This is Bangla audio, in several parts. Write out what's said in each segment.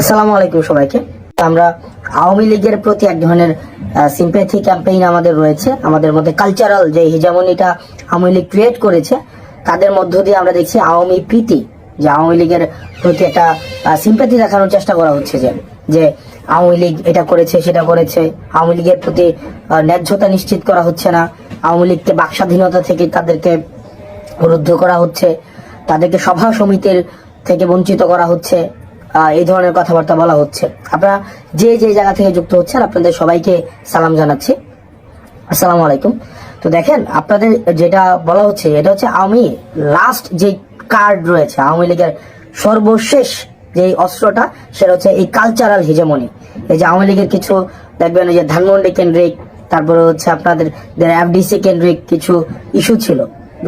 আসসালামু আলাইকুম সবাইকে। আমরা আওয়ামী লীগের প্রতি এক ধরনের সিম্প্যাথি ক্যাম্পেইন আমাদের রয়েছে। আমাদের মধ্যে কালচারাল যে হিজামনিটা আওয়ামী লীগ ক্রিয়েট করেছে, তাদের মধ্য দিয়ে আমরা দেখছি আওয়ামী প্রীতি, যে আওয়ামী লীগের প্রতি একটা সিম্প্যাথি দেখানোর চেষ্টা করা হচ্ছে যে যে আওয়ামী লীগ এটা করেছে, সেটা করেছে। আওয়ামী লীগের প্রতি ন্যায্যতা নিশ্চিত করা হচ্ছে না। আওয়ামী লীগকে বাক স্বাধীনতা থেকে তাদেরকে রুদ্ধ করা হচ্ছে। তাদেরকে সভা সমিতির থেকে বঞ্চিত করা হচ্ছে। এই ধরনের কথাবার্তা বলা হচ্ছে। আপনারা যে যে জায়গা থেকে যুক্ত হচ্ছেন, আপনাদের সবাইকে সালাম জানাচ্ছি। আসসালামু আলাইকুম। তো দেখেন, আপনাদের যেটা বলা হচ্ছে, এটা হচ্ছে আমি লাস্ট যে কার্ড রয়েছে, আওয়ামী লীগের সর্বশেষ যে অস্ত্রটা, সেটা হচ্ছে এই কালচারাল হিজেমনি এই যে আওয়ামী লীগের কিছু, দেখবেন যে ধানমন্ডি কেন্দ্রিক, তারপরে হচ্ছে আপনাদের এফডিসি কেন্দ্রিক কিছু ইস্যু ছিল।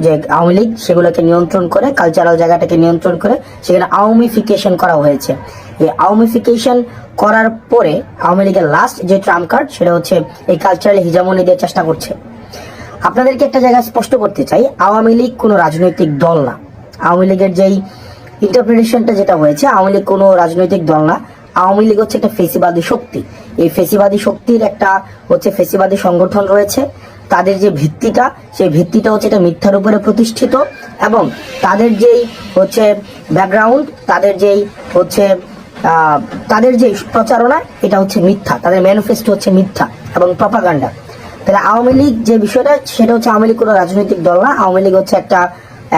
যে আওয়ামী লীগ সেগুলোকে নিয়ন্ত্রণ করে কালচারাল জায়গাটাকে নিয়ন্ত্রণ করে, সেখানে আওয়ামীফিকেশন করা হয়েছে। এই আওয়ামীফিকেশন করার পরে আওয়ামী লীগের লাস্ট যে ট্রাম্প কার্ড সেটা হচ্ছে এই কালচারাল হিজামনি দিয়ে চেষ্টা করছে। আপনাদেরকে একটা জায়গা স্পষ্ট করতে চাই, আওয়ামী লীগ কোনো রাজনৈতিক দল না। আওয়ামী লীগের যেই ইন্টারপ্রিটেশনটা যেটা হয়েছে, আওয়ামী লীগ কোনো রাজনৈতিক দল না। আওয়ামী লীগ হচ্ছে একটা ফেসিবাদী শক্তি। এই ফেসিবাদী শক্তির একটা হচ্ছে ফেসিবাদী সংগঠন রয়েছে। তাদের যে ভিত্তিটা, সেই ভিত্তিটা হচ্ছে এটা মিথ্যার উপরে প্রতিষ্ঠিত এবং তাদের যেই হচ্ছে ব্যাকগ্রাউন্ড তাদের যেই হচ্ছে তাদের যে প্রচারণা, এটা হচ্ছে মিথ্যা। তাদের ম্যানিফেস্টো হচ্ছে মিথ্যা এবং প্রপাগান্ডা তাহলে আওয়ামী লীগ যে বিষয়টা, সেটা হচ্ছে আওয়ামী লীগ কোনো রাজনৈতিক দল না। আওয়ামী লীগ হচ্ছে একটা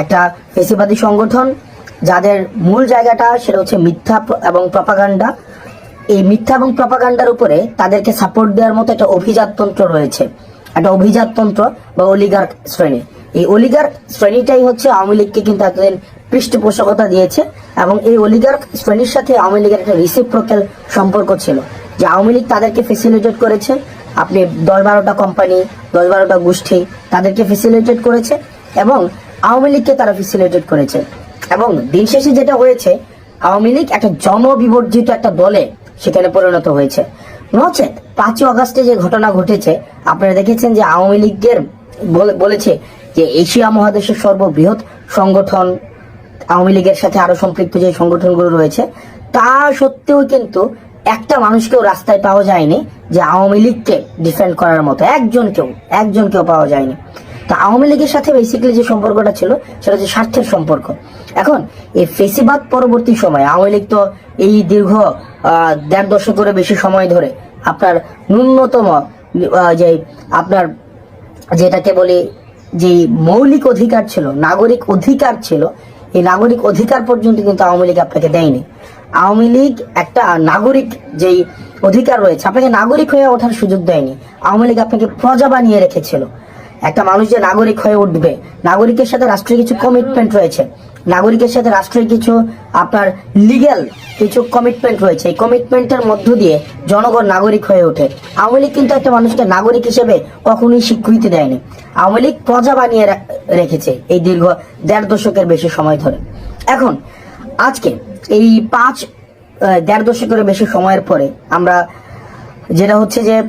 একটা ফেসিবাদী সংগঠন। যাদের মূল জায়গাটা সেটা হচ্ছে মিথ্যা এবং প্রপাগান্ডা এই মিথ্যা এবং প্রপাগান্ডার উপরে তাদেরকে সাপোর্ট দেওয়ার মতো একটা অভিজাততন্ত্র রয়েছে। একটা অভিজাততন্ত্র বা অলিগার শ্রেণি। এই অলিগার শ্রেণীটাই হচ্ছে আওয়ামী লীগকে কিন্তু এতদিন পৃষ্ঠপোষকতা দিয়েছে এবং এই অলিগার শ্রেণির সাথে আওয়ামী লীগের একটা রিসিপ্রোক্যাল সম্পর্ক ছিল। যে আওয়ামী লীগ তাদেরকে ফেসিলিটেট করেছে, আপনি দশ বারোটা কোম্পানি দশ বারোটা গোষ্ঠী তাদেরকে ফেসিলিটেট করেছে এবং আওয়ামী লীগকে তারা ফেসিলিটেট করেছে। এবং দিন শেষে যেটা হয়েছে, আওয়ামী লীগ একটা জনবিবর্জিত একটা দলে সেখানে পরিণত হয়েছে। নচেত পাঁচই অগাস্টে যে ঘটনা ঘটেছে আপনারা দেখেছেন যে আওয়ামী লীগের বলে- বলেছে যে এশিয়া মহাদেশের সর্ববৃহৎ সংগঠন, আওয়ামী লীগের সাথে আরও সম্পৃক্ত যে সংগঠনগুলো রয়েছে, তা সত্ত্বেও কিন্তু একটা মানুষকেও রাস্তায় পাওয়া যায়নি যে আওয়ামী লীগকে ডিফেন্ড করার মতো। একজনকেও একজনকেও পাওয়া যায়নি। তা আওয়ামী লীগের সাথে বেসিক্যালি যে সম্পর্কটা ছিল, সেটা হচ্ছে স্বার্থের সম্পর্ক। এখন এই ফেসিবাদ পরবর্তী সময়, আওয়ামী লীগ তো এই দীর্ঘ দেড় দশকেরও বেশি সময় ধরে আপনার ন্যূনতম যে আপনার যেটাকে বলি যে মৌলিক অধিকার ছিল, নাগরিক অধিকার ছিল, এই নাগরিক অধিকার পর্যন্ত কিন্তু আওয়ামী লীগ আপনাকে দেয়নি। আওয়ামী লীগ একটা নাগরিক যেই অধিকার রয়েছে, আপনাকে নাগরিক হয়ে ওঠার সুযোগ দেয়নি। আওয়ামী লীগ আপনাকে প্রজা বানিয়ে রেখেছিল। একটা মানুষ যে নাগরিক হয়ে উঠবে, নাগরিকের সাথে রাষ্ট্রের কিছু কমিটমেন্ট রয়েছে। নাগরিকের সাথে রাষ্ট্রের কিছু আপনার লিগ্যাল কিছু কমিটমেন্ট রয়েছে। এই কমিটমেন্টের মধ্য দিয়ে জনগণ নাগরিক হয়ে ওঠে। আওয়ামী লীগ কিন্তু একটা মানুষকে নাগরিক হিসেবে কখনোই স্বীকৃতি দেয়নি। আওয়ামী লীগ প্রজা বানিয়ে রেখেছে এই দীর্ঘ দেড় দশকের বেশি সময় ধরে। এখন, আজকে এই পাঁচ দেড় দশকের বেশি সময়ের পরে আমরা, যেটা হচ্ছে যে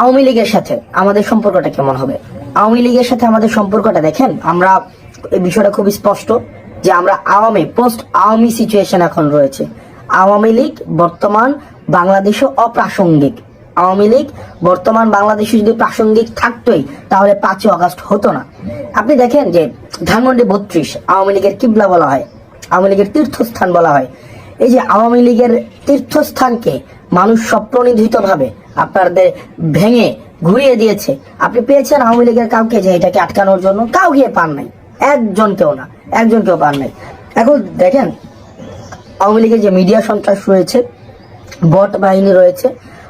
আওয়ামী লীগের সাথে আমাদের সম্পর্কটা কেমন হবে? আওয়ামী লীগের সাথে আমাদের সম্পর্কটা দেখেন, আমরা এই বিষয়টা খুব স্পষ্ট যে আমরা আওয়ামী পোস্ট আওয়ামী সিচুয়েশন এখন রয়েছে। আওয়ামী লীগ বর্তমান বাংলাদেশে অপ্রাসঙ্গিক। আওয়ামী লীগ বর্তমান বাংলাদেশে যদি প্রাসঙ্গিক থাকতোই, তাহলে পাঁচই অগস্ট হতো না। আপনি দেখেন যে ধানমন্ডি বত্রিশ, আওয়ামী লীগের কিবলা বলা হয়, আওয়ামী লীগের তীর্থস্থান বলা হয়। এই যে আওয়ামী লীগের তীর্থস্থানকে মানুষ স্বপ্রনিধিত ভাবে আপনাদের ভেঙে ঘুরিয়ে দিয়েছে। আপনি পেয়েছেন আওয়ামী লীগের কাউকে যে এটাকে আটকানোর জন্য কাউকে পান নাই। একজন কেউ না, একজন কেউ পান নাই। এখন দেখেন, আওয়ামী লীগের যে মিডিয়া সন্ত্রাস রয়েছে, বট বাহিনী রয়েছে,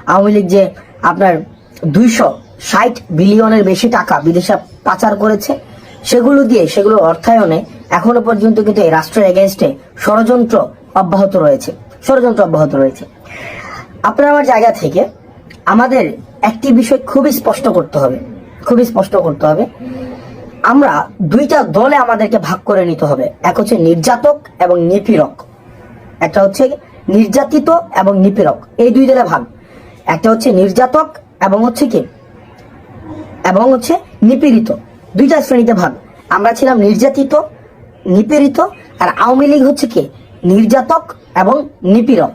আওয়ামী লীগ যে আপনার দুইশো ষাট বিলিয়নের বেশি টাকা বিদেশে পাচার করেছে, সেগুলো দিয়ে, সেগুলো অর্থায়নে এখনও পর্যন্ত কিন্তু এই রাষ্ট্রের এগেনস্টে ষড়যন্ত্র অব্যাহত রয়েছে। ষড়যন্ত্র অব্যাহত রয়েছে। আপনার আমার জায়গা থেকে আমাদের একটি বিষয় খুবই স্পষ্ট করতে হবে, খুবই স্পষ্ট করতে হবে। আমরা দুইটা দলে আমাদেরকে ভাগ করে নিতে হবে, এক হচ্ছে নির্যাতক এবং নিপীড়ক। একটা হচ্ছে নির্যাতিত এবং নিপীড়ক, এই দুই দলে ভাগ। একটা হচ্ছে নির্যাতক এবং হচ্ছে কি? এবং হচ্ছে নিপীড়িত, দুইটা শ্রেণীতে ভাগ। আমরা ছিলাম নির্যাতিত, নিপীড়িত, আর আওয়ামী লীগ হচ্ছে কি? নির্যাতক এবং নিপীড়ক।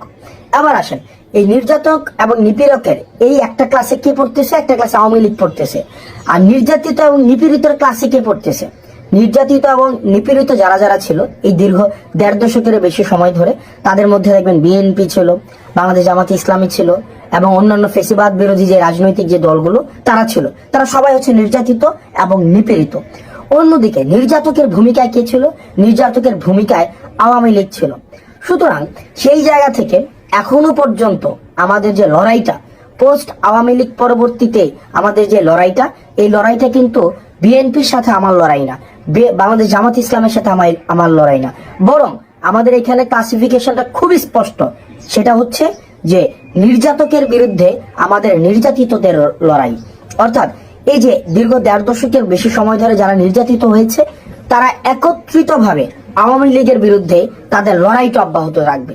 এবার আসেন এই নির্যাতক এবং নিপীড়কের এই একটা ক্লাসে কে পড়তেছে, একটা ক্লাসে আওয়ামী লীগ পড়তেছে। আর নির্যাতিত এবং নিপীড়িতের ক্লাসে কে পড়তেছে? নির্যাতিত এবং নিপীড়িত যারা যারা ছিল, এই দীর্ঘ দেড় দশকের বেশি সময় ধরে, তাদের মধ্যে দেখবেন বিএনপি ছিল, বাংলাদেশ জামাতে ইসলামী ছিল, এবং অন্যান্য ফেসিবাদ বিরোধী যে রাজনৈতিক যে দলগুলো, তারা ছিল। তারা সবাই হচ্ছে নির্যাতিত এবং নিপীড়িত। অন্যদিকে নির্যাতকের ভূমিকায় কে ছিল? নির্যাতকের ভূমিকায় আওয়ামী লীগ ছিল। সুতরাং সেই জায়গা থেকে এখনও পর্যন্ত আমাদের যে লড়াইটা পোস্ট আওয়ামী লীগ পরবর্তীতে আমাদের যে লড়াইটা, এই লড়াইটা কিন্তু বিএনপির সাথে আমার লড়াই না বাংলাদেশ জামাত ইসলামের সাথে আমার আমার লড়াই না। বরং আমাদের এখানে ক্লাসিফিকেশনটা খুবই স্পষ্ট, সেটা হচ্ছে যে নির্যাতকের বিরুদ্ধে আমাদের নির্যাতিতদের লড়াই। অর্থাৎ এই যে দীর্ঘ দেড় দশকের বেশি সময় ধরে যারা নির্যাতিত হয়েছে, তারা একত্রিতভাবে আওয়ামী লীগের বিরুদ্ধে তাদের লড়াইটা অব্যাহত রাখবে।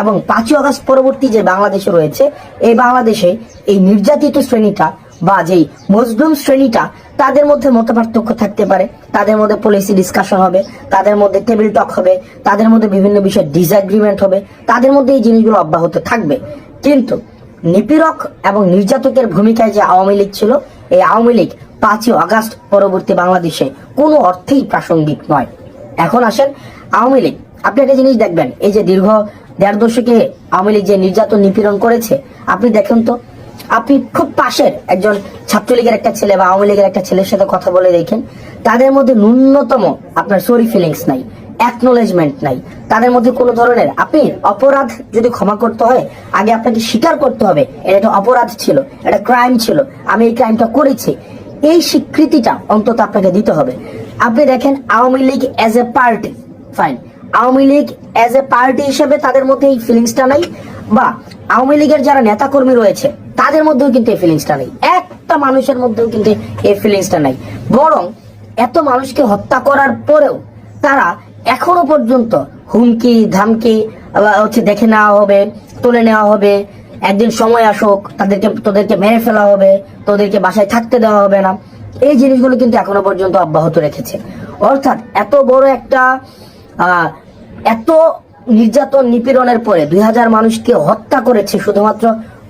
এবং পাঁচই আগস্ট পরবর্তী যে বাংলাদেশে রয়েছে, এই বাংলাদেশে এই নির্যাতিত শ্রেণীটা বা যেই মজলুম শ্রেণীটা, তাদের মধ্যে মত পার্থক্য থাকতে পারে। তাদের মধ্যে পলিসি ডিসকাশন হবে, তাদের মধ্যে টেবিল টক হবে, তাদের মধ্যে বিভিন্ন বিষয়ে ডিসএগ্রিমেন্ট হবে, তাদের মধ্যে এই জিনিসগুলো অব্যাহত থাকবে। কিন্তু নিপীড়ক এবং নির্যাতকের ভূমিকায় যে আওয়ামী লীগ ছিল, এই আওয়ামী লীগ পাঁচই আগস্ট পরবর্তী বাংলাদেশে কোনো অর্থেই প্রাসঙ্গিক নয়। এখন আসেন আওয়ামী লীগ। আপনি একটা জিনিস দেখবেন, এই যে দীর্ঘ দেড় দশকে আওয়ামী লীগ যে নির্যাতন নিপীড়ন করেছে, আপনি দেখেন তো, আপনি খুব পাশের একজন ছাত্রলীগের একটা ছেলে বা আওয়ামী লীগের একটা ছেলের সাথে কথা বলে দেখেন, তাদের মধ্যে ন্যূনতম আপনার সরি ফিলিংস নাই অ্যাকনোলেজমেন্ট নাই। তাদের মধ্যে কোনো ধরনের, আপনি অপরাধ যদি ক্ষমা করতে হয়, আগে আপনাকে স্বীকার করতে হবে, এটা একটা অপরাধ ছিল, এটা ক্রাইম ছিল, আমি এই ক্রাইমটা করেছি। এই স্বীকৃতিটা অন্তত আপনাকে দিতে হবে। আপনি দেখেন Awami League as a party fine Awami League as a party হিসেবে তাদের মধ্যে এই ফিলিংসটা নাই, বা আওয়ামী লীগের যারা নেতাকর্মী রয়েছে, তাদের মধ্যেও কিন্তু এই ফিলিংসটা নেই। একটা মানুষের মধ্যেও কিন্তু এই ফিলিংসটা নাই। বরং এত মানুষকে হত্যা করার পরেও তারা এখনও পর্যন্ত হুমকি, ধামকি হচ্ছে দেখে নেওয়া হবে, তুলে নেওয়া হবে। একদিন সময় আসুক, তাদেরকে, তোদেরকে মেরে ফেলা হবে, তোদেরকে বাসায় থাকতে দেওয়া হবে না। এই জিনিসগুলো কিন্তু এখনও পর্যন্ত অব্যাহত রেখেছে। অর্থাৎ এত বড় একটা এত নির্যাতন নিপীড়নের পরে দুই হাজার মানুষকে হত্যা করেছে শুধুমাত্র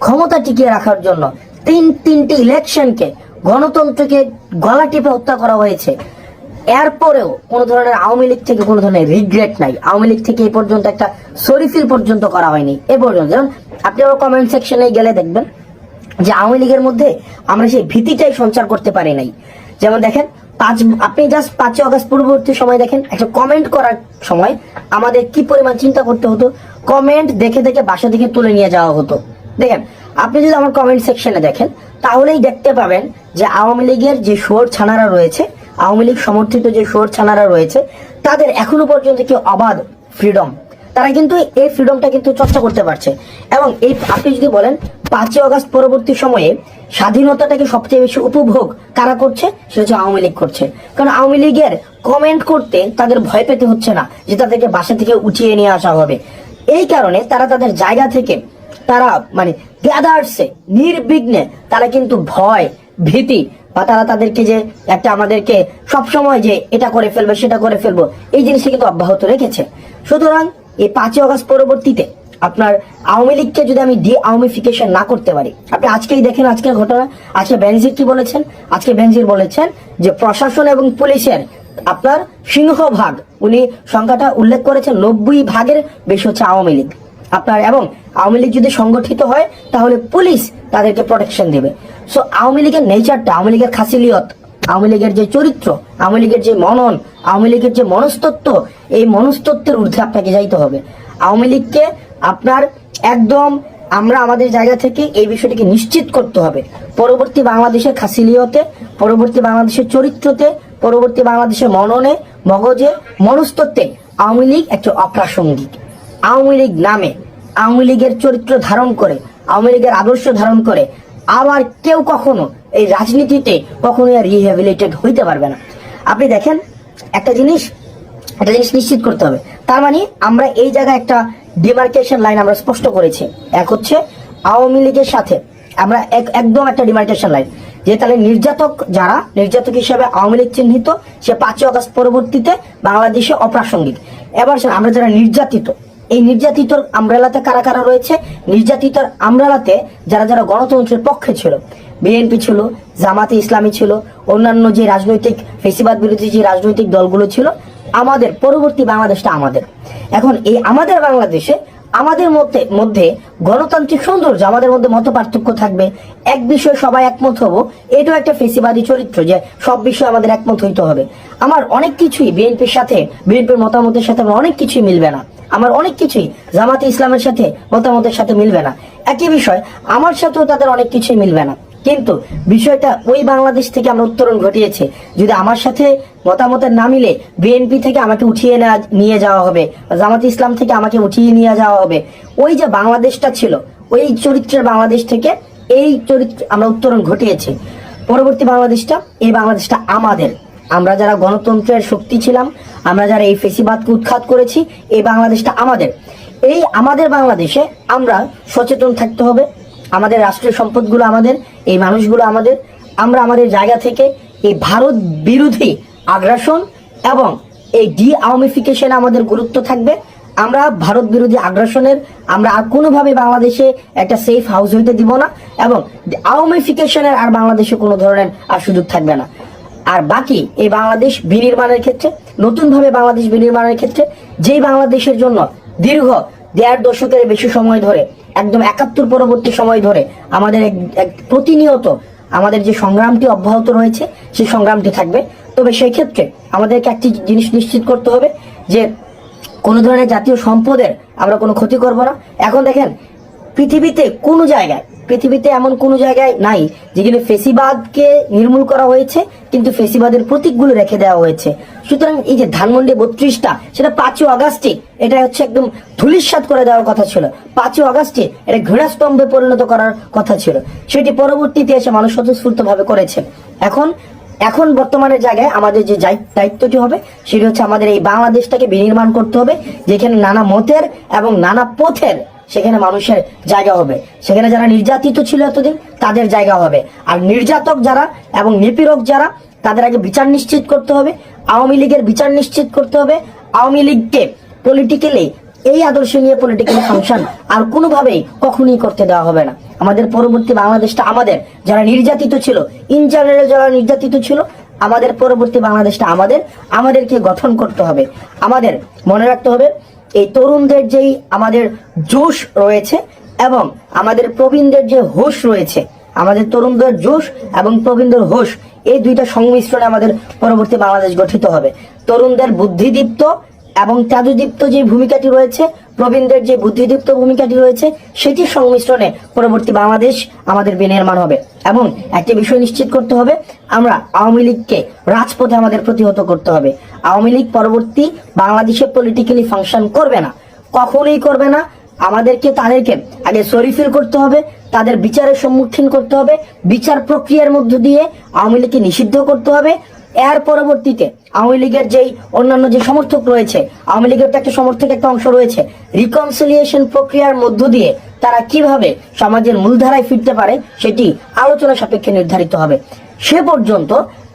ক্ষমতা টিকিয়ে রাখার জন্য। তিন, তিনটি ইলেকশনকে গণতন্ত্রকে গলা টিপে হত্যা করা হয়েছে। এরপরেও কোনো ধরনের আওয়ামী লীগ থেকে কোনো ধরনের রিগ্রেট নাই। আওয়ামী লীগ থেকে এই পর্যন্ত একটা সরিফিল পর্যন্ত করা হয়নি। এ পর্যন্ত। যেমন আপনি আমার কমেন্ট সেকশনে গেলে দেখবেন যে আওয়ামী লীগের মধ্যে আমরা সেই ভীতিটাই সঞ্চার করতে পারি নাই। যেমন দেখেন, পাঁচ, আপনি জাস্ট পাঁচই অগস্ট পূর্ববর্তী সময় দেখেন, একটা কমেন্ট করার সময় আমাদের কি পরিমাণ চিন্তা করতে হতো? কমেন্ট দেখে দেখে বাসা থেকে তুলে নিয়ে যাওয়া হতো। দেখেন, আপনি যদি আমার কমেন্ট সেকশনে দেখেন, তাহলেই দেখতে পাবেন যে আওয়ামী লীগের যে শোর ছানারা রয়েছে, আওয়ামী লীগ সমর্থিত যে শোর ছানারা রয়েছে, তাদের এখনও পর্যন্ত কি অবাধ ফ্রিডম তারা কিন্তু এই ফ্রিডমটা কিন্তু চর্চা করতে পারছে। এবং এই আপনি যদি বলেন পাঁচই অগস্ট পরবর্তী সময়ে স্বাধীনতাটাকে সবচেয়ে বেশি উপভোগ কারা করছে? সেটা হচ্ছে আওয়ামী লীগ করছে। কারণ আওয়ামী লীগের কমেন্ট করতে তাদের ভয় পেতে হচ্ছে না যে তাদেরকে বাসা থেকে উঠিয়ে নিয়ে আসা হবে। এই কারণে তারা তাদের জায়গা থেকে তারা মানে গ্যাদার্সে নির্বিঘ্নে তারা কিন্তু ভয়, ভীতি বা তারা তাদেরকে যে একটা আমাদেরকে সব সময় যে এটা করে ফেলবে, সেটা করে ফেলব, এই জিনিসটা কিন্তু অব্যাহত রেখেছে। সুতরাং এই পাঁচই অগস্ট পরবর্তীতে আপনার আওয়ামী লীগকে যদি আমি ডি আওয়ামিফিকেশন না করতে পারি, আপনি আজকেই দেখেন আজকের ঘটনা। আজকে বেনজির কি বলেছেন? আজকে বেনজির বলেছেন যে প্রশাসন এবং পুলিশের আপনার সিংহভাগ, উনি সংখ্যাটা উল্লেখ করেছেন নব্বই ভাগের বেশি হচ্ছে আওয়ামী লীগ। আপনার এবং আওয়ামী লীগ যদি সংগঠিত হয়, তাহলে পুলিশ তাদেরকে প্রোটেকশন দেবে। সো আওয়ামী লীগের নেচারটা আওয়ামী লীগের খাসিলিয়ত, আওয়ামী লীগের যে চরিত্র, আওয়ামী লীগের যে মনন, আওয়ামী লীগের যে মনস্তত্ব এই মনস্তত্বের ঊর্ধ্বে আপনাকে যাইতে হবে। আওয়ামী লীগকে আপনার একদম আমরা আমাদের জায়গা থেকে এই বিষয়টিকে নিশ্চিত করতে হবে। পরবর্তী বাংলাদেশের খাসিলিয়তে, পরবর্তী বাংলাদেশের চরিত্রতে, পরবর্তী বাংলাদেশের মননে, মগজে মনস্তত্বে আওয়ামী লীগ একটা অপ্রাসঙ্গিক। আওয়ামী লীগ নামে আওয়ামী লীগের চরিত্র ধারণ করে, আওয়ামী লীগের আদর্শ ধারণ করে আবার কেউ কখনো এই রাজনীতিতে কখনোই আর রিহ্যাবিলিটেড হইতে পারবে না। আপনি দেখেন, একটা জিনিস একটা জিনিস নিশ্চিত করতে হবে। তার মানে আমরা এই জায়গায় একটা ডিমার্কেশন লাইন আমরা স্পষ্ট করেছি। এক হচ্ছে আওয়ামী লীগের সাথে আমরা এক- একদম একটা ডিমার্কেশন লাইন যে তাহলে নির্যাতক যারা, নির্যাতক হিসেবে আওয়ামী লীগ চিহ্নিত, সে পাঁচই অগস্ট পরবর্তীতে বাংলাদেশে অপ্রাসঙ্গিক। এবার আমরা যারা নির্যাতিত, এই নির্যাতিত আমরালাতে কারা কারা রয়েছে? নির্যাতিত আমরালাতে যারা যারা গণতন্ত্রের পক্ষে ছিল, বিএনপি ছিল, জামাতে ইসলামী ছিল, অন্যান্য যে রাজনৈতিক ফেসিবাদ বিরোধী যে রাজনৈতিক দলগুলো ছিল আমাদের, পরবর্তী বাংলাদেশটা আমাদের। এখন এই আমাদের বাংলাদেশে, আমাদের মধ্যে মধ্যে গণতান্ত্রিক সৌন্দর্য, আমাদের মধ্যে মত পার্থক্য থাকবে। এক বিষয়ে সবাই একমত হব, এটাও একটা ফেসিবাদী চরিত্র যে সব বিষয়ে আমাদের একমত হইতে হবে। আমার অনেক কিছুই বিএনপির সাথে, বিএনপির মতামতের সাথে আমার অনেক কিছুই মিলবে না। আমার অনেক কিছুই জামাতে ইসলামের সাথে মতামতের সাথে মিলবে না। একই বিষয়, আমার সাথেও তাদের অনেক কিছুই মিলবে না। কিন্তু বিষয়টা ওই বাংলাদেশ থেকে আমরা উত্তরণ ঘটিয়েছে। যদি আমার সাথে মতামতের না মিলে বিএনপি থেকে আমাকে উঠিয়ে নিয়ে যাওয়া হবে, জামাত ইসলাম থেকে আমাকে উঠিয়ে নিয়ে যাওয়া হবে, ওই যে বাংলাদেশটা ছিল, ওই চরিত্রের বাংলাদেশ থেকে এই চরিত্র আমরা উত্তরণ ঘটিয়েছি। পরবর্তী বাংলাদেশটা, এই বাংলাদেশটা আমাদের। আমরা যারা গণতন্ত্রের শক্তি ছিলাম, আমরা যারা এই ফেসিবাদকে উৎখাত করেছি, এই বাংলাদেশটা আমাদের। এই আমাদের বাংলাদেশে আমরা সচেতন থাকতে হবে, আমাদের রাষ্ট্রীয় সম্পদগুলো আমাদের এই মানুষগুলো আমাদের, আমরা আমাদের জায়গা থেকে এই ভারত বিরোধী আগ্রাসন এবং এই ডি আওয়ামিফিকেশনে আমাদের গুরুত্ব থাকবে। আমরা ভারত বিরোধী আগ্রাসনের, আমরা আর কোনোভাবে বাংলাদেশে একটা সেফ হাউস হইতে দিব না এবং আওয়ামিফিকেশনের আর বাংলাদেশে কোনো ধরনের আর সুযোগ থাকবে না। আর বাকি, এই বাংলাদেশ বিনির্মাণের ক্ষেত্রে, নতুনভাবে বাংলাদেশ বিনির্মাণের ক্ষেত্রে, যেই বাংলাদেশের জন্য দীর্ঘ দেড় দশকের বেশি সময় ধরে একদম একাত্তর পরবর্তী সময় ধরে আমাদের প্রতিনিয়ত আমাদের যে সংগ্রামটি অব্যাহত রয়েছে, সেই সংগ্রামটি থাকবে। তবে সেই ক্ষেত্রে আমাদেরকে একটি জিনিস নিশ্চিত করতে হবে যে কোনো ধরনের জাতীয় সম্পদের আমরা কোনো ক্ষতি করব না। এখন দেখেন, পৃথিবীতে কোনো জায়গায় পৃথিবীতে এমন কোনো জায়গায় নাই, যেখানে ফেসিবাদকে নির্মূল করা হয়েছে, কিন্তু ফেসিবাদের প্রতীকগুলো রেখে দেওয়া হয়েছে। সুতরাং এই যে ধানমন্ডি বত্রিশটা, সেটা পাঁচই অগাস্টে এটা হচ্ছে একদম ধুলিস্বাদ করে দেওয়ার কথা ছিল। পাঁচই অগাস্টে এটা ঘৃণাস্তম্ভে পরিণত করার কথা ছিল। সেটি পরবর্তীতে এসে মানুষ স্বতঃস্ফূর্ত ভাবে করেছে এখন এখন বর্তমানের জায়গায় আমাদের যে দায়িত্বটি হবে, সেটি হচ্ছে আমাদের এই বাংলাদেশটাকে বিনির্মাণ করতে হবে, যেখানে নানা মতের এবং নানা পথের সেখানে মানুষের জায়গা হবে। সেখানে যারা নির্যাতিত ছিল এতদিন, তাদের জায়গা হবে। আর নির্যাতক যারা এবং নিপীড়ক যারা, তাদের আগে বিচার নিশ্চিত করতে হবে। আওয়ামী লীগের বিচার নিশ্চিত করতে হবে। আওয়ামী লীগকে পলিটিক্যালি এই আদর্শ নিয়ে পলিটিক্যাল ফাংশন আর কোনোভাবেই কখনোই করতে দেওয়া হবে না। আমাদের পরবর্তী বাংলাদেশটা আমাদের। যারা নির্যাতিত ছিল ইন জেনারেল যারা নির্যাতিত ছিল, আমাদের পরবর্তী বাংলাদেশটা আমাদের। আমাদেরকে গঠন করতে হবে। আমাদের মনে রাখতে হবে এই তরুণদের যেই আমাদের জোশ রয়েছে এবং আমাদের প্রবীণদের যে হোশ রয়েছে, আমাদের তরুণদের জোশ এবং প্রবীণদের হোশ, এই দুইটা সংমিশ্রণে আমাদের পরবর্তী বাংলাদেশ গঠিত হবে। তরুণদের বুদ্ধিদীপ্ত এবং চাদুদীপ্ত যে ভূমিকাটি রয়েছে প্রবীণদের যে বুদ্ধিদীপ্ত ভূমিকাটি রয়েছে, সেটির সংমিশ্রণে পরবর্তী বাংলাদেশ আমাদের বিনির্মাণ হবে। এবং একটি বিষয় নিশ্চিত করতে হবে, আমরা আওয়ামী লীগকে রাজপথে আমাদের প্রতিহত করতে হবে। আওয়ামী লীগ পরবর্তী বাংলাদেশে পলিটিক্যালি ফাংশন করবে না, কখনোই করবে না। আমাদেরকে তাদেরকে আগে সরিফিল করতে হবে, তাদের বিচারের সম্মুখীন করতে হবে, বিচার প্রক্রিয়ার মধ্য দিয়ে আওয়ামী লীগকে নিষিদ্ধ করতে হবে। এর পরবর্তীতে আওয়ামী লীগের যেই অন্যান্য যে সমর্থক রয়েছে, আওয়ামী লীগের তো একটা সমর্থক একটা অংশ রয়েছে রিকনসিলিয়েশন প্রক্রিয়ার মধ্য দিয়ে তারা কীভাবে সমাজের মূলধারায় ফিরতে পারে সেটি আলোচনা সাপেক্ষে নির্ধারিত হবে। সে পর্যন্ত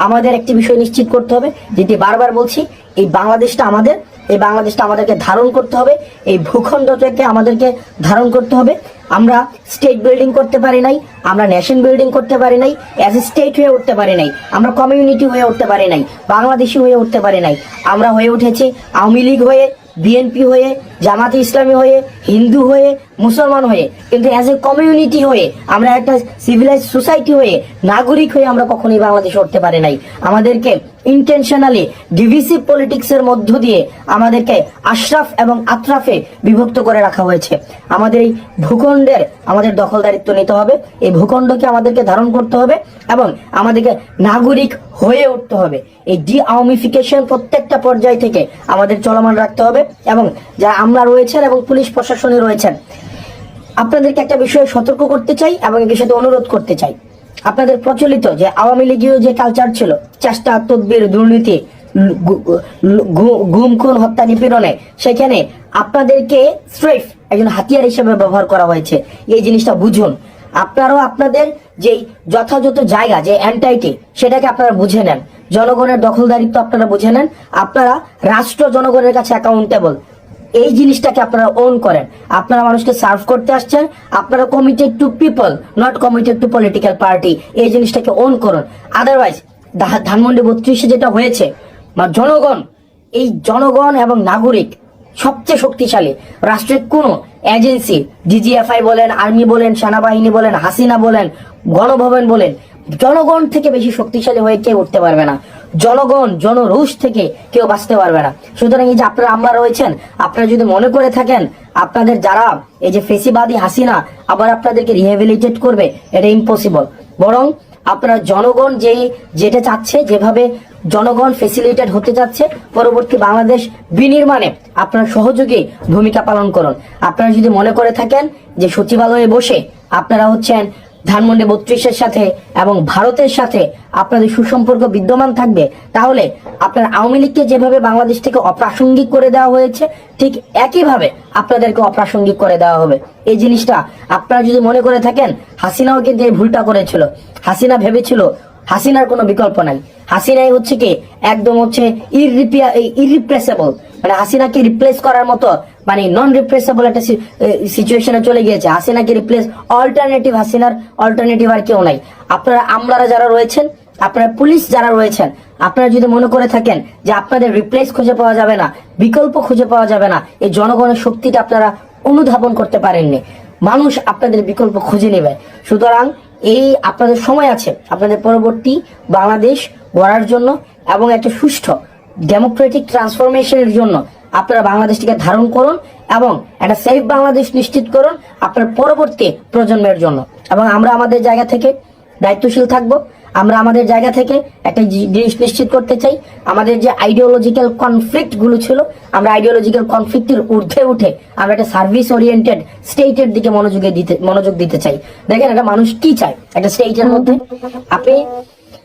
আমাদের একটি বিষয় নিশ্চিত করতে হবে, যেটি বারবার বলছি, এই বাংলাদেশটা আমাদের এই বাংলাদেশটা আমাদেরকে ধারণ করতে হবে, এই ভূখণ্ডটাকে আমাদেরকে ধারণ করতে হবে। আমরা স্টেট বিল্ডিং করতে পারি নাই, আমরা নেশন বিল্ডিং করতে পারি নাই অ্যাজ এ স্টেট হয়ে উঠতে পারি নাই, আমরা কমিউনিটি হয়ে উঠতে পারি নাই, বাংলাদেশি হয়ে উঠতে পারি নাই। আমরা হয়ে উঠেছি আওয়ামী লীগ হয়ে বিএনপি হয়ে জামাতে ইসলামী হয়ে, হিন্দু হয়ে, মুসলমান হয়ে, কিন্তু অ্যাজ এ কমিউনিটি হয়ে, আমরা একটা সিভিলাইজ সোসাইটি হয়ে, নাগরিক হয়ে আমরা কখনোই বাংলাদেশে উঠতে পারি নাই। আমাদেরকে ইন্টেনশনালি ডিভিসিভ পলিটিক্স এর মধ্য দিয়ে আমাদেরকে আশরাফ এবং আত্রাফে বিভক্ত করে রাখা হয়েছে। আমাদের এই ভূখণ্ডের আমাদের দখলদারিত্ব নিতে হবে, এই ভূখণ্ডকে আমাদেরকে ধারণ করতে হবে এবং আমাদেরকে নাগরিক হয়ে উঠতে হবে। এই ডি আওয়ামিফিকেশন প্রত্যেকটা পর্যায় থেকে আমাদের চলমান রাখতে হবে এবং যারা আমরা রয়েছেন এবং পুলিশ প্রশাসনে রয়েছেন। আপনাদেরকে একটা বিষয়ে সতর্ক করতে চাই এবং এই বিষয়তে অনুরোধ করতে চাই। আপনাদের প্রচলিত যে আওয়ামী লীগীয় যে কালচার ছিল, চেষ্টা, তদবির, দুর্নীতি গু- খুন, হত্যা, নিপীড়নে, সেখানে আপনাদেরকে স্রেফ একজন হাতিয়ার হিসেবে ব্যবহার করা হয়েছে। এই জিনিসটা বুঝুন। আপনারাও আপনাদের যে যথাযথ জায়গা, যে অ্যান্টাইটি সেটাকে আপনারা বুঝে নেন। জনগণের দখলদারিত্ব আপনারা বুঝে নেন। আপনারা রাষ্ট্র জনগণের কাছে অ্যাকাউন্টেবল এই জিনিসটাকে আপনারা ওন করেন। আপনারা মানুষকে সার্ভ করতে আসছেন, আপনারা committed to people not committed to political party এই জিনিসটাকে ওন করুন। আদারওয়াইজ ধানমন্ডি বত্রিশে যেটা হয়েছে, বা জনগণ, এই জনগণ এবং নাগরিক সবচেয়ে শক্তিশালী। রাষ্ট্রের কোনো এজেন্সি ডিজিএফআই বলেন আর্মি বলেন, সেনাবাহিনী বলেন, হাসিনা বলেন, গণভবন বলেন, জনগণ থেকে বেশি শক্তিশালী হয়ে কেউ উঠতে পারবে না। জনগণ জনরোষ থেকে কেউ বাঁচতে পারবে না। সুতরাং এই যে আপনারা আমরা রয়েছেন, আপনারা যদি মনে করে থাকেন, আপনাদের যারা এই যে ফেসিবাদী হাসিনা আবার আপনাদেরকে রিহেবিলিটেট করবে, এটা ইম্পসিবল বরং আপনারা জনগণ যেই যেটা চাচ্ছে, যেভাবে জনগণ ফেসিলিটেড হতে যাচ্ছে পরবর্তী বাংলাদেশ বিনির্মাণে আপনার সহযোগী ভূমিকা পালন করুন। আপনারা যদি মনে করে থাকেন যে সচিবালয়ে বসে আপনারা হচ্ছেন ধানমন্ডি বত্রিশের সাথে এবং ভারতের সাথে আপনাদের সুসম্পর্ক বিদ্যমান থাকবে, তাহলে আপনার আওয়ামী লীগকে যেভাবে বাংলাদেশ থেকে অপ্রাসঙ্গিক করে দেওয়া হয়েছে, ঠিক একইভাবে আপনাদেরকে অপ্রাসঙ্গিক করে দেওয়া হবে। এই জিনিসটা আপনারা যদি মনে করে থাকেন, হাসিনাও কিন্তু এই ভুলটা করেছিল। হাসিনা ভেবেছিল হাসিনার কোনো বিকল্প নাই। হাসিনাই হচ্ছে কি, একদম হচ্ছে ইররিপিয়া ইরিপ্রেসেবল মানে হাসিনাকে রিপ্লেস করার মতো মানে নন রিপ্লেসেবল একটা সিচুয়েশনে চলে গিয়েছে। হাসিনাকে রিপ্লেস অল্টারনেটিভ হাসিনার অল্টারনেটিভ আর কেউ নাই। আপনারা, আমলারা যারা রয়েছেন, আপনারা পুলিশ যারা রয়েছেন, আপনারা যদি মনে করে থাকেন যে আপনাদের রিপ্লেস খুঁজে পাওয়া যাবে না, বিকল্প খুঁজে পাওয়া যাবে না, এই জনগণের শক্তিটা আপনারা অনুধাবন করতে পারেননি। মানুষ আপনাদের বিকল্প খুঁজে নেবে। সুতরাং এই আপনাদের সময় আছে, আপনাদের পরবর্তী বাংলাদেশ গড়ার জন্য এবং একটা সুষ্ঠু ডেমোক্রেটিক ট্রান্সফরমেশনের জন্য আপনারা বাংলাদেশটিকে ধারণ করুন এবং একটা সেফ বাংলাদেশ নিশ্চিত করুন আপনার পরবর্তী প্রজন্মের জন্য। এবং আমরা আমাদের জায়গা থেকে দায়িত্বশীল থাকব। আমরা আমাদের জায়গা থেকে একটা জিনিস নিশ্চিত করতে চাই। আমাদের যে আইডিওলজিক্যাল কনফ্লিক্টগুলো ছিল, আমরা আইডিওলজিক্যাল কনফ্লিক্টের ঊর্ধ্বে উঠে আমরা একটা সার্ভিস ওরিয়েন্টেড স্টেটের দিকে মনোযোগে দিতে, মনোযোগ দিতে চাই। দেখেন একটা মানুষ কি চায় একটা স্টেটের মধ্যে? আপনি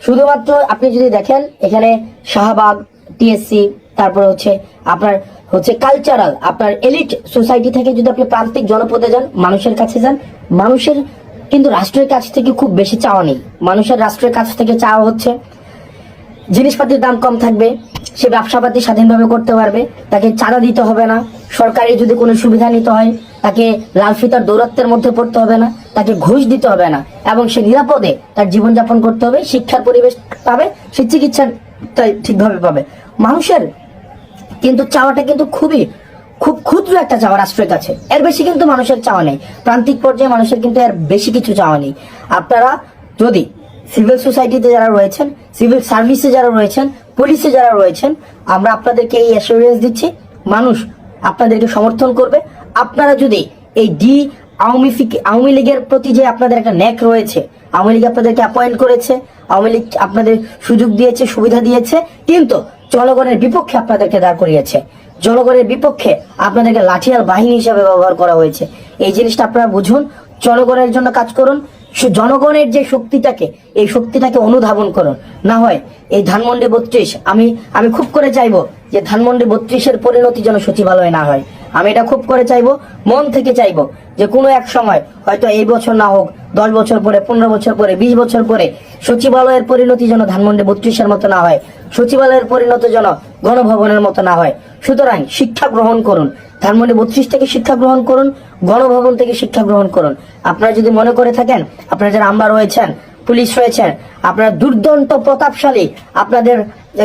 শুধুমাত্র আপনি যদি দেখেন, এখানে শাহবাগ টিএসসি তারপর হচ্ছে আপনার হচ্ছে কালচারাল আপনার এলিট সোসাইটি থেকে যদি আপনি প্রান্তিক জনপদে যান, মানুষের কাছে যান, মানুষের কিন্তু রাষ্ট্রের কাছ থেকে খুব বেশি চাওয়া নেই। মানুষের রাষ্ট্রের কাছ থেকে চাওয়া হচ্ছে, জিনিসপাতির দাম কম থাকবে, সে ব্যবসাপাতি স্বাধীনভাবে করতে পারবে, তাকে চাঁদা দিতে হবে না সরকারি যদি কোনো সুবিধা নিতে হয়, তাকে লাল ফিতার দৌরত্বের মধ্যে পড়তে হবে না, তাকে ঘুষ দিতে হবে না, এবং সে নিরাপদে তার জীবনযাপন করতে হবে, শিক্ষার পরিবেশ পাবে, সে চিকিৎসা ঠিকভাবে পাবে। মানুষের কিন্তু চাওয়াটা কিন্তু খুবই খুব ক্ষুদ্র একটা চাওয়া রাষ্ট্রের কাছে এর বেশি কিন্তু মানুষের চাওয়া নেই। প্রান্তিক পর্যায়ে মানুষের কিন্তু এর বেশি কিছু চাওয়া নেই। আপনারা যদি সিভিল সোসাইটিতে যারা রয়েছেন, সিভিল সার্ভিসে যারা রয়েছেন, পুলিশে যারা রয়েছেন, আমরা আপনাদেরকে এই অ্যাসুরেন্স দিচ্ছি, মানুষ আপনাদেরকে সমর্থন করবে। আপনারা যদি এই ডি আওয়ামী আওয়ামী লীগের প্রতি যে আপনাদের একটা ন্যাক রয়েছে, আওয়ামী লীগ আপনাদেরকে অ্যাপয়েন্ট করেছে, আওয়ামী লীগ আপনাদের সুযোগ দিয়েছে, সুবিধা দিয়েছে, কিন্তু জনগণের বিপক্ষে আপনাদেরকে দাঁড় করিয়েছে। জনগণের বিপক্ষে আপনাদেরকে লাঠিয়াল বাহিনী হিসাবে ব্যবহার করা হয়েছে। এই জিনিসটা আপনারা বুঝুন, জনগণের জন্য কাজ করুন জনগণের যে শক্তিটাকে, এই শক্তিটাকে অনুধাবন করুন। না হয় এই ধানমন্ডি বত্রিশ, আমি আমি খুব করে চাইব যে ধানমন্ডি বত্রিশের পরিণতি যেন সচিবালয়ে না হয়। আমি এটা খুব করে চাইব, মন থেকে চাইব যে কোনো এক সময়, হয়তো এই বছর না হোক, দশ বছর পরে, পনেরো বছর পরে, বিশ বছর পরে সচিবালয়ের পরিণতি যেন ধানমন্ডি বত্রিশের মতো না হয়। সচিবালয়ের পরিণত যেন গণভবনের মতো না হয়। সুতরাং শিক্ষা গ্রহণ করুন। ধানমন্ডি বত্রিশ থেকে শিক্ষা গ্রহণ করুন, গণভবন থেকে শিক্ষা গ্রহণ করুন। আপনারা যদি মনে করে থাকেন, আপনারা যারা আমরা রয়েছেন, পুলিশ রয়েছেন, আপনারা দুর্দন্ত প্রতাপশালী, আপনাদের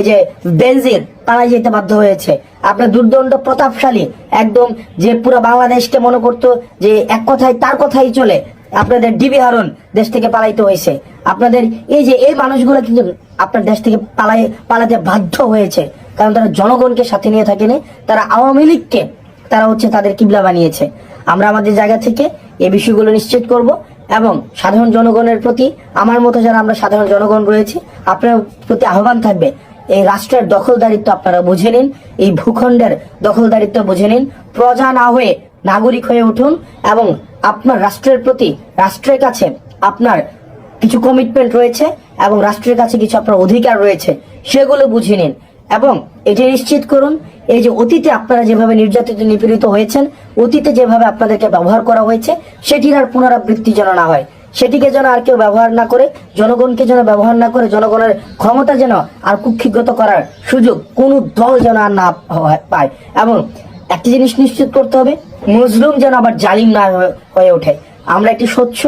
যে বেনজির পালায় যেতে বাধ্য হয়েছে। আপনার দুর্দণ্ড প্রতাপশালী, একদম যে পুরো বাংলাদেশকে মনে করতো যে এক কথায় তার কথাই চলে। আপনাদের ডিবি হারুন দেশ থেকে পালাইতে হয়েছে। আপনাদের এই যে এই মানুষগুলো কিন্তু আপনার দেশ থেকে পালাই পালাতে বাধ্য হয়েছে। কারণ তারা জনগণকে সাথে নিয়ে থাকেনি, তারা আওয়ামী লীগকে, তারা হচ্ছে তাদের কিবলা বানিয়েছে। আমরা আমাদের জায়গা থেকে এই বিষয়গুলো নিশ্চিত করব এবং সাধারণ জনগণের প্রতি আমার মতো যারা আমরা সাধারণ জনগণ রয়েছে, আপনার প্রতি আহ্বান থাকবে, এই রাষ্ট্রের দখলদারিত্ব আপনারা বুঝে নিন, এই ভূখণ্ডের দখলদারিত্ব বুঝে নিন। প্রজা না হয়ে নাগরিক হয়ে উঠুন এবং আপনার রাষ্ট্রের প্রতি, রাষ্ট্রের কাছে আপনার কিছু কমিটমেন্ট রয়েছে এবং রাষ্ট্রের কাছে কিছু আপনার অধিকার রয়েছে, সেগুলো বুঝে নিন এবং এটি নিশ্চিত করুন, এই যে অতীতে আপনারা যেভাবে নির্যাতিত, নিপীড়িত হয়েছেন, অতীতে যেভাবে আপনাদেরকে ব্যবহার করা হয়েছে, সেটির আর পুনরাবৃত্তি যেন না হয়। সেটিকে যেন আর কেউ ব্যবহার না করে, জনগণকে যেন ব্যবহার না করে, জনগণের ক্ষমতা যেন আর কুক্ষিগত করার সুযোগ কোনো দল যেন আর না পায়। এবং একটি জিনিস নিশ্চিত করতে হবে, মজলুম যেন আবার জালিম না হয়ে- ওঠে। আমরা একটি স্বচ্ছ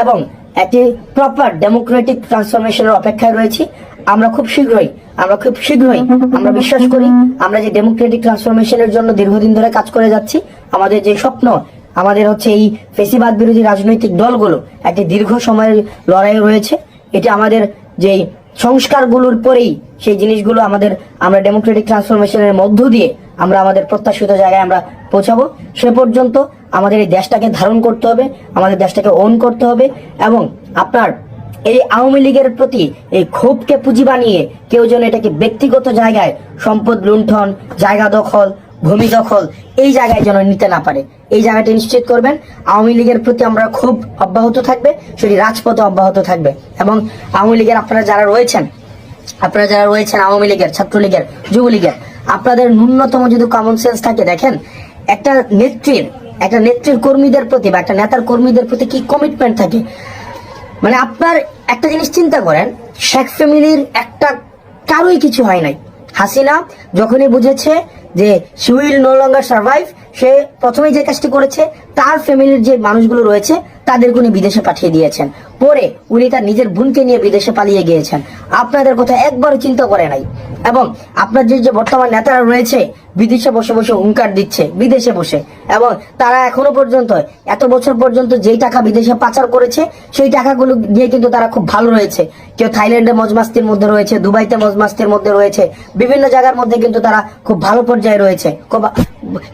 এবং একটি প্রপার ডেমোক্রেটিক ট্রান্সফরমেশনের অপেক্ষায় রয়েছি। আমরা খুব শীঘ্রই, আমরা খুব শীঘ্রই, আমরা বিশ্বাস করি, আমরা যে ডেমোক্রেটিক ট্রান্সফরমেশনের জন্য দীর্ঘদিন ধরে কাজ করে যাচ্ছি, আমাদের যে স্বপ্ন, আমাদের হচ্ছে এই ফেসিবাদ বিরোধী রাজনৈতিক দলগুলো একটি দীর্ঘ সময়ের লড়াই রয়েছে। এটা আমাদের যে সংস্কারগুলোর পরেই সেই জিনিসগুলো আমাদের, আমরা ডেমোক্রেটিক ট্রান্সফরমেশনের মধ্য দিয়ে আমরা আমাদের প্রত্যাশিত জায়গায় আমরা পৌঁছাবো। সে পর্যন্ত আমাদের এই দেশটাকে ধারণ করতে হবে, আমাদের দেশটাকে ওন করতে হবে এবং আপনার এই আওয়ামী লীগের প্রতি এই ক্ষোভকে পুঁজি বানিয়ে কেউ যেন এটাকে ব্যক্তিগত জায়গায় সম্পদ লুণ্ঠন, জায়গা দখল, ভূমি দখল এই জায়গায় যেন নিতে না পারে। এই জায়গাটি নিশ্চিত করবেন, আওয়ামী লীগের প্রতি আমরা খুব অব্যাহত থাকবে, সেটি রাজপথে অব্যাহত থাকবে এবং আওয়ামী লীগের আপনারা যারা রয়েছেন, আপনারা যারা রয়েছেন আওয়ামী লীগের, ছাত্রলীগের, যুবলীগের আপনাদের ন্যূনতম যদি কমন সেন্স থাকে, দেখেন, একটা নেত্রীর একটা নেত্রীর কর্মীদের প্রতি বা একটা নেতার কর্মীদের প্রতি কি কমিটমেন্ট থাকে? মানে আপনার একটা জিনিস চিন্তা করেন, শেখ ফ্যামিলির একটা কারোই কিছু হয় নাই। হাসিনা যখনই বুঝেছে যে she will no longer survive সে প্রথমে যে কাজটি করেছে, তার ফ্যামিলির যে মানুষগুলো রয়েছে তাদের উনি বিদেশে পাঠিয়ে দিয়েছেন। পরে উনি তার নিজের বোনকে নিয়ে বিদেশে পালিয়ে গিয়েছেন। আপনাদের কথা একবারও চিন্তা করে নাই। এবং আপনার যে বর্তমান নেতারা রয়েছে, বিদেশে বসে বসে হুঙ্কার দিচ্ছে, বিদেশে বসে। এবং তারা এখনও পর্যন্ত, এত বছর পর্যন্ত যেই টাকা বিদেশে পাচার করেছে, সেই টাকাগুলো দিয়ে কিন্তু তারা খুব ভালো রয়েছে। কেউ থাইল্যান্ডে মজমাস্তির মধ্যে রয়েছে, দুবাইতে মজমাস্তির মধ্যে রয়েছে, বিভিন্ন জায়গার মধ্যে কিন্তু তারা খুব ভালো পর্যায়ে রয়েছে।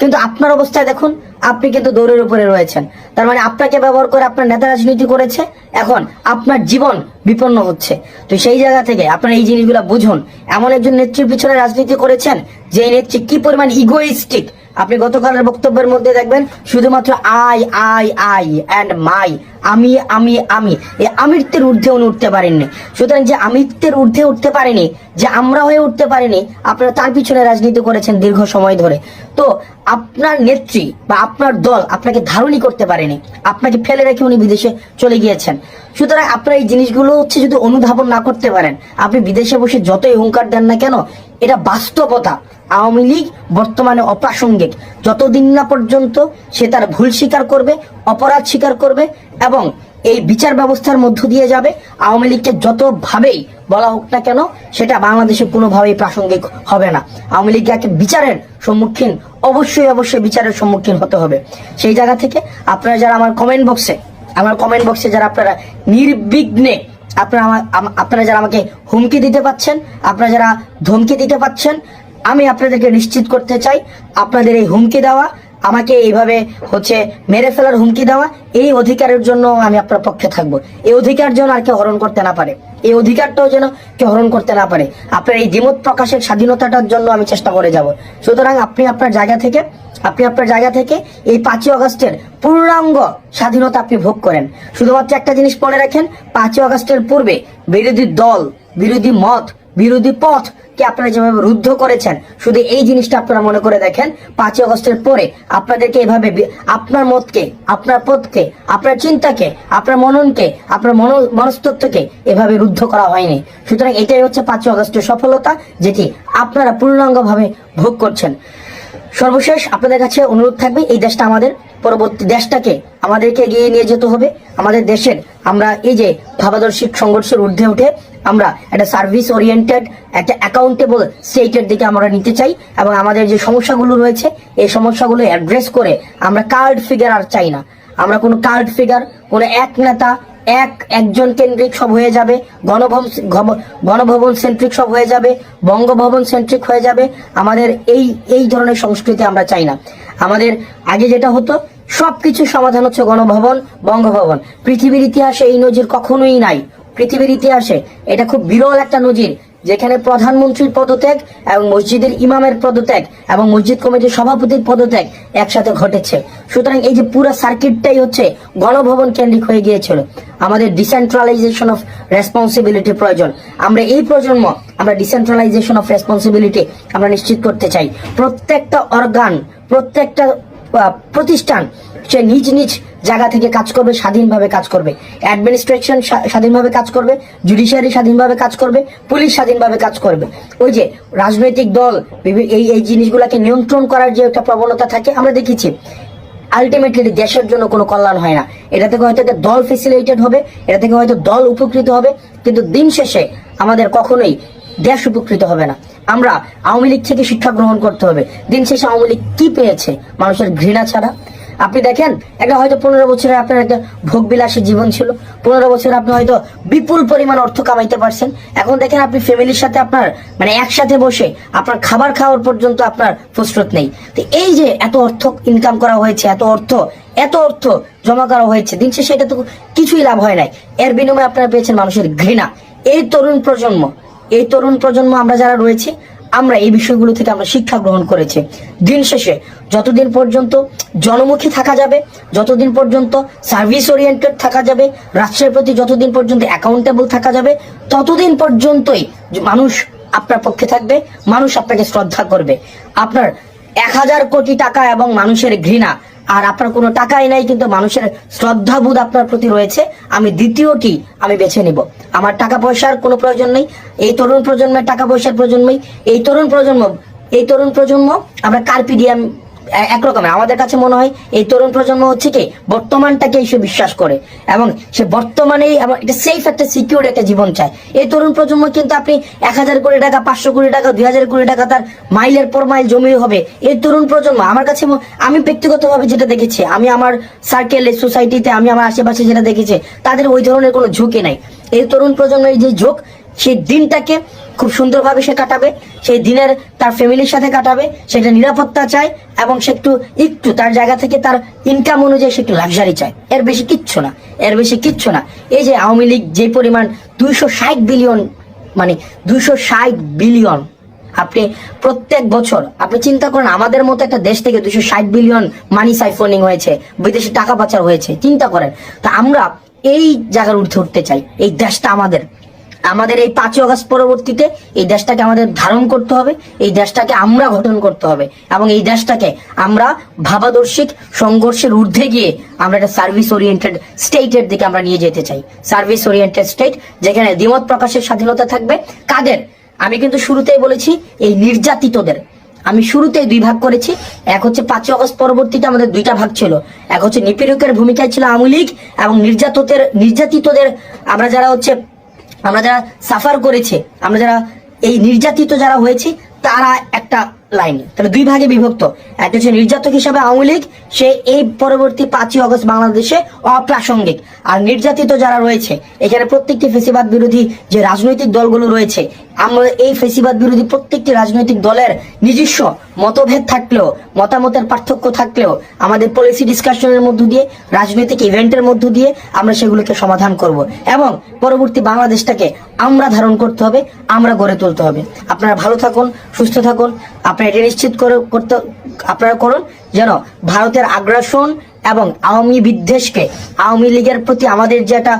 কিন্তু আপনার অবস্থায় দেখুন, আপনি কিন্তু দৌড়ের উপরে রয়েছেন। তার মানে আপনাকে ব্যবহার করে আপনার নেতা রাজনীতি করেছে, এখন আপনার জীবন বিপন্ন হচ্ছে। তো সেই জায়গা থেকে আপনারা এই জিনিসগুলো বুঝুন। এমন একজন নেত্রীর পিছনে রাজনীতি করেছেন, যে নেত্রী কি পরিমাণ ইগোইস্টিক আপনি গতকালের বক্তব্যের মধ্যে দেখবেন শুধুমাত্র I I I and my আমি আমি আমি। এই আমিত্বের ঊর্ধ্বে উনি উঠতে পারেননি। সুতরাং যে আমিত্বের ঊর্ধ্বে উঠতে পারেনি, যে আমরা হয়ে উঠতে পারিনি, আপনারা তার পিছনে রাজনীতি করেছেন দীর্ঘ সময় ধরে। তো আপনার নেত্রী বা আপনার দল আপনাকে ধারণই করতে পারেনি। আপনাকে ফেলে রেখে উনি বিদেশে চলে গিয়েছেন। সুতরাং আপনার এই জিনিসগুলো হচ্ছে যদি অনুধাবন না করতে পারেন। আপনি বিদেশে বসে যতই হুঙ্কার দেন না কেন এটা বাস্তবতা। আওয়ামী লীগ বর্তমানে অপ্রাসঙ্গিক। যতদিন না পর্যন্ত সে তার ভুল স্বীকার করবে, অপরাধ স্বীকার করবে এবং এই বিচার ব্যবস্থার মধ্য দিয়ে যাবে, আওয়ামী লীগকে যতভাবেই বলা হোক না কেন, সেটা বাংলাদেশে কোনোভাবেই প্রাসঙ্গিক হবে না। আওয়ামী লীগকে বিচারের সম্মুখীন, অবশ্যই অবশ্যই বিচারের সম্মুখীন হতে হবে। সেই জায়গা থেকে আপনারা যারা আমার কমেন্ট বক্সে আমার কমেন্ট বক্সে যারা আপনারা নির্বিঘ্নে আপনারা আমা- আম- আপনারা যারা আমাকে হুমকি দিতে পাচ্ছেন, আপনারা যারা ধমকি দিতে পাচ্ছেন, আমি আপনাদেরকে নিশ্চিত করতে চাই, আপনাদের এই হুমকি দেওয়া, আমাকে এইভাবে হচ্ছে মেরে ফেলার হুমকি দেওয়া, এই অধিকারের জন্য আমি আপনার পক্ষে থাকব। এই অধিকার যেন আর কেউ হরণ করতে না পারে। এই অধিকারটাও যেন কেউ হরণ করতে না পারে। আপনার এই দ্বিমত প্রকাশের স্বাধীনতাটার জন্য আমি চেষ্টা করে যাব। সুতরাং আপনি আপনার জায়গা থেকে আপনি আপনার জায়গা থেকে এই পাঁচই অগস্টের পূর্ণাঙ্গ স্বাধীনতা আপনি ভোগ করেন। শুধুমাত্র একটা জিনিস মনে রাখেন, পাঁচই অগস্টের পূর্বে বিরোধী দল, বিরোধী মত, বিরোধী পথ কে আপনারা যেভাবে রুদ্ধ করেছেন, শুধু এই জিনিসটা আপনারা মনে করে দেখেন, পাঁচই অগস্টের পরে আপনাদেরকে এভাবে আপনার মতকে, আপনার পথকে, আপনার চিন্তাকে, আপনার মননকে, আপনার মন মনস্তত্বকে এভাবে রুদ্ধ করা হয়নি। সুতরাং এটাই হচ্ছে পাঁচই অগস্টের সফলতা, যেটি আপনারা পূর্ণাঙ্গভাবে ভোগ করছেন। সর্বশেষ আপনাদের কাছে অনুরোধ থাকবে, এই দেশটা আমাদের পরবর্তী দেশটাকে আমাদেরকে এগিয়ে নিয়ে যেতে হবে। আমাদের দেশের আমরা এই যে ভাবাদর্শিক সংঘর্ষের ঊর্ধ্বে উঠে আমরা একটা সার্ভিস ওরিয়েন্টেড একটা অ্যাকাউন্টেবল স্টেটের দিকে আমরা নিতে চাই এবং আমাদের যে সমস্যাগুলো রয়েছে, এই সমস্যাগুলো অ্যাড্রেস করে আমরা কার্ড ফিগার আর চাই না। আমরা কোনো কার্ড ফিগার কোনো এক নেতা এক, একজন কেন্দ্রিক সব হয়ে যাবে, গণভবন গণভবন সেন্ট্রিক সব হয়ে যাবে, বঙ্গভবন সেন্ট্রিক হয়ে যাবে। আমাদের এই এই ধরনের সংস্কৃতি আমরা চাই না। আমাদের আগে যেটা হতো, সবকিছু সমাধান হচ্ছে গণভবন, বঙ্গভবন। পৃথিবীর ইতিহাসে এই নজির কখনোই নাই। পৃথিবীর ইতিহাসে এটা খুব বিরল একটা নজির। যেখানে প্রধানমন্ত্রীর পদত্যাগ এবং মসজিদের ইমামের পদত্যাগ এবং মসজিদ কমিটির সভাপতির পদত্যাগ একসাথে ঘটেছে। সুতরাং এই যে পুরো সার্কিটটাই হচ্ছে গণভবন কেন্দ্রিক হয়ে গিয়েছিল। আমাদের ডিসেন্ট্রালাইজেশন অফ রেসপন্সিবিলিটি প্রয়োজন। আমরা এই প্রজন্ম, আমরা ডিসেন্ট্রালাইজেশন অফ রেসপন্সিবিলিটি আমরা নিশ্চিত করতে চাই। প্রত্যেকটা অর্গান প্রত্যেকটা প্রতিষ্ঠান, সে নিজ নিজ জায়গা থেকে কাজ করবে, স্বাধীনভাবে কাজ করবে। অ্যাডমিনিস্ট্রেশন স্বাধীনভাবে কাজ করবে জুডিশিয়ারি স্বাধীনভাবে কাজ করবে, পুলিশ স্বাধীনভাবে কাজ করবে। ওই যে রাজনৈতিক দল এই এই জিনিসগুলোকে নিয়ন্ত্রণ করার যে একটা প্রবণতা থাকে, আমরা দেখেছি। আলটিমেটলি দেশের জন্য কোনো কল্যাণ হয় না। এটা থেকে হয়তো একটা দল ফেসিলিটেড হবে, এটা থেকে হয়তো দল উপকৃত হবে, কিন্তু দিন শেষে আমাদের কখনোই দেশ উপকৃত হবে না। আমরা আওয়ামী লীগ থেকে শিক্ষা গ্রহণ করতে হবে। দিন শেষে আওয়ামী লীগ কি পেয়েছে মানুষের ঘৃণা ছাড়া? আপনি দেখেন একটা হয়তো পনেরো বছরে আপনার একটা ভোগবিলাসী জীবন ছিল। পনেরো বছরে আপনি হয়তো বিপুল পরিমাণ অর্থ কামাইতে পারছেন। এখন দেখেন আপনি ফ্যামিলির সাথে আপনার মানে একসাথে বসে আপনার খাবার খাওয়ার পর্যন্ত আপনার ফুসরত নেই। তো এই যে এত অর্থ ইনকাম করা হয়েছে, এত অর্থ এত অর্থ জমা করা হয়েছে, দিন শেষে এটা তো কিছুই লাভ হয় নাই। এর বিনিময়ে আপনারা পেয়েছেন মানুষের ঘৃণা। এই তরুণ প্রজন্ম এই তরুণ প্রজন্ম আমরা যারা রয়েছে, আমরা এই বিষয়গুলো থেকে আমরা শিক্ষা গ্রহণ করেছি। দিন শেষে যতদিন পর্যন্ত জনমুখী থাকা যাবে, যতদিন পর্যন্ত সার্ভিস ওরিয়েন্টেড থাকা যাবে, রাষ্ট্রের প্রতি যতদিন পর্যন্ত অ্যাকাউন্টেবল থাকা যাবে, ততদিন পর্যন্তই মানুষ আপনার পক্ষে থাকবে, মানুষ আপনাকে শ্রদ্ধা করবে। আপনার এক হাজার কোটি টাকা এবং মানুষের ঘৃণা আর আপনার কোনো টাকাই নাই, কিন্তু মানুষের শ্রদ্ধাবোধ আপনার প্রতি রয়েছে। আমি দ্বিতীয়টি আমি বেছে নিব। আমার টাকা পয়সার কোনো প্রয়োজন নেই। এই তরুণ প্রজন্মের টাকা পয়সার প্রয়োজন নেই। এই তরুণ প্রজন্ম, এই তরুণ প্রজন্ম, আমরা কার্পিডিয়াম একরকমের। আমাদের কাছে মনে হয় এই তরুণ প্রজন্ম হচ্ছে কি বর্তমানটাকে সে বিশ্বাস করে এবং সে বর্তমানেই এবং এটা সেফ একটা সিকিউর একটা জীবন চায়। এই তরুণ প্রজন্ম কিন্তু আপনি এক হাজার কোটি টাকা, পাঁচশো কোটি টাকা, দুই হাজার কোটি টাকা তার মাইলের পর মাইল জমি হবে। এই তরুণ প্রজন্ম, আমার কাছে আমি ব্যক্তিগতভাবে যেটা দেখেছি, আমি আমার সার্কেলে সোসাইটিতে আমি আমার আশেপাশে যেটা দেখেছি, তাদের ওই ধরনের কোনো ঝুঁকি নাই। এই তরুণ প্রজন্মের যে ঝোঁক, সেই দিনটাকে খুব সুন্দরভাবে সে কাটাবে, সেই দিনের তার ফ্যামিলির সাথে কাটাবে, সেটা নিরাপত্তা চায় এবং সে একটু একটু তার জায়গা থেকে তার ইনকাম অনুযায়ী সে একটু লাক্সারি চায়। এর বেশি কিচ্ছু না, এর বেশি কিচ্ছু না। এই যে আওয়ামী লীগ যে পরিমাণ দুইশো ষাট বিলিয়ন মানে দুইশো ষাট বিলিয়ন আপনি প্রত্যেক বছর, আপনি চিন্তা করেন, আমাদের মতো একটা দেশ থেকে দুশো ষাট বিলিয়ন মানি সাইফোনিং হয়েছে, বিদেশে টাকা পাচার হয়েছে, চিন্তা করেন। তা আমরা এই জায়গার উঠে উঠতে চাই, এই দেশটা আমাদের। আমাদের এই পাঁচই অগস্ট পরবর্তীতে এই দেশটাকে আমাদের ধারণ করতে হবে, এই দেশটাকে আমরা গঠন করতে হবে এবং এই দেশটাকে আমরা ভাবাদর্শিক সংঘর্ষের ঊর্ধ্বে গিয়ে আমরা একটা সার্ভিস ওরিয়েন্টেড স্টেটের দিকে আমরা নিয়ে যেতে চাই। সার্ভিস ওরিয়েন্টেড স্টেট যেখানে দ্বিমত প্রকাশের স্বাধীনতা থাকবে। কাদের? আমি কিন্তু শুরুতেই বলেছি, এই নির্যাতিতদের। আমি শুরুতেই দুই ভাগ করেছি। এক হচ্ছে পাঁচই অগস্ট পরবর্তীতে আমাদের দুইটা ভাগ ছিল। এক হচ্ছে নিপীড়কের ভূমিকায় ছিল আওয়ামী লীগ এবং নির্যাততের নির্যাতিতদের আমরা যারা হচ্ছে আমরা যারা সাফার করেছে, আমরা যারা এই নির্যাতিত যারা হয়েছে, তারা একটা লাইন। তাহলে দুই ভাগে বিভক্ত। একটা হচ্ছে নির্যাতক হিসাবে আওয়ামী লীগ, সে এই পরবর্তী পাঁচই অগস্ট বাংলাদেশে অপ্রাসঙ্গিক। আর নির্যাতিত যারা রয়েছে, এখানে প্রত্যেকটি ফেসিবাদ বিরোধী যে রাজনৈতিক দলগুলো রয়েছে আমরা এই ফেসিবাদ বিরোধী প্রত্যেকটি রাজনৈতিক দলের নিজস্ব মতভেদ থাকলেও, মতামতের পার্থক্য থাকলেও, আমাদের পলিসি ডিসকাশনের মধ্য দিয়ে, রাজনৈতিক ইভেন্টের মধ্য দিয়ে আমরা সেগুলোকে সমাধান করব এবং পরবর্তী বাংলাদেশটাকে আমরা ধারণ করতে হবে, আমরা গড়ে তুলতে হবে। আপনারা ভালো থাকুন, সুস্থ থাকুন, আপনারা এটা নিশ্চিত করে, করতে, আপনারা করুন যেন ভারতের আগ্রাসন এবং আওয়ামী বিদ্বেষকে আওয়ামী লীগের প্রতি আমাদের যে একটা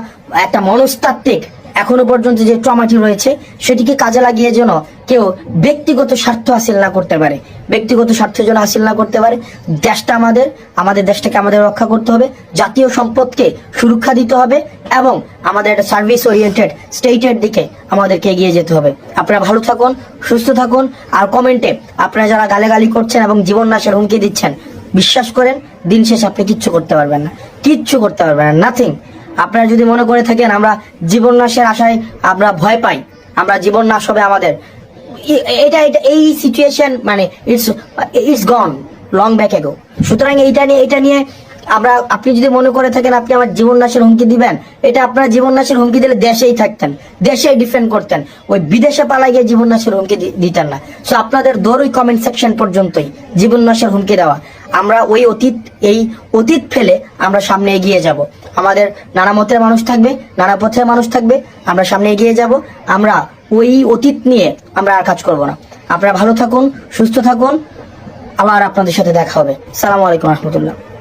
একটা মনস্তাত্ত্বিক এখনও পর্যন্ত যে ট্রমাটি রয়েছে, সেটিকে কাজে লাগিয়ে যেন কেউ ব্যক্তিগত স্বার্থ হাসিল না করতে পারে। ব্যক্তিগত স্বার্থ যেন হাসিল না করতে পারে। দেশটা আমাদের আমাদের দেশটাকে আমাদের রক্ষা করতে হবে। জাতীয় সম্পদকে সুরক্ষা দিতে হবে এবং আমাদের একটা সার্ভিস ওরিয়েন্টেড স্টেটের দিকে আমাদেরকে এগিয়ে যেতে হবে। আপনারা ভালো থাকুন, সুস্থ থাকুন, আর কমেন্টে আপনারা যারা গালাগালি করছেন এবং জীবন নাশের হুমকি দিচ্ছেন, বিশ্বাস করেন, দিন শেষ আপনি কিচ্ছু করতে পারবেন না। কিচ্ছু করতে পারবেন না নাথিং আপনারা যদি মনে করে থাকেন, আমরা জীবন নাশের আশায় আমরা ভয় পাই। আমরা জীবন নাশ হবে আমাদের। এটা এটা, এই সিচুয়েশন মানে it's it's gone long back ago সুতরাং এইটা নিয়ে এটা নিয়ে আমরা, আপনি যদি মনে করে থাকেন, আপনি আমার জীবন নাশের হুমকি দিবেন, এটা আপনার জীবন নাশের হুমকি দিলে দেশেই থাকতেন, দেশেই ডিফেন্ড করতেন। ওই বিদেশে পালাই গিয়ে জীবন নাশের হুমকি দিতেন না। সো আপনাদের দৌড় ওই কমেন্ট সেকশন পর্যন্তই জীবন নাশের হুমকি দেওয়া। আমরা ওই অতীত, এই অতীত ফেলে আমরা সামনে এগিয়ে যাব। আমাদের নানা মতের মানুষ থাকবে, নানা পথের মানুষ থাকবে, আমরা সামনে এগিয়ে যাব। আমরা ওই অতীত নিয়ে আমরা আর কাজ করব না। আপনারা ভালো থাকুন, সুস্থ থাকুন। আবার আপনাদের সাথে দেখা হবে। সালাম আলাইকুম রহমতুল্লাহ।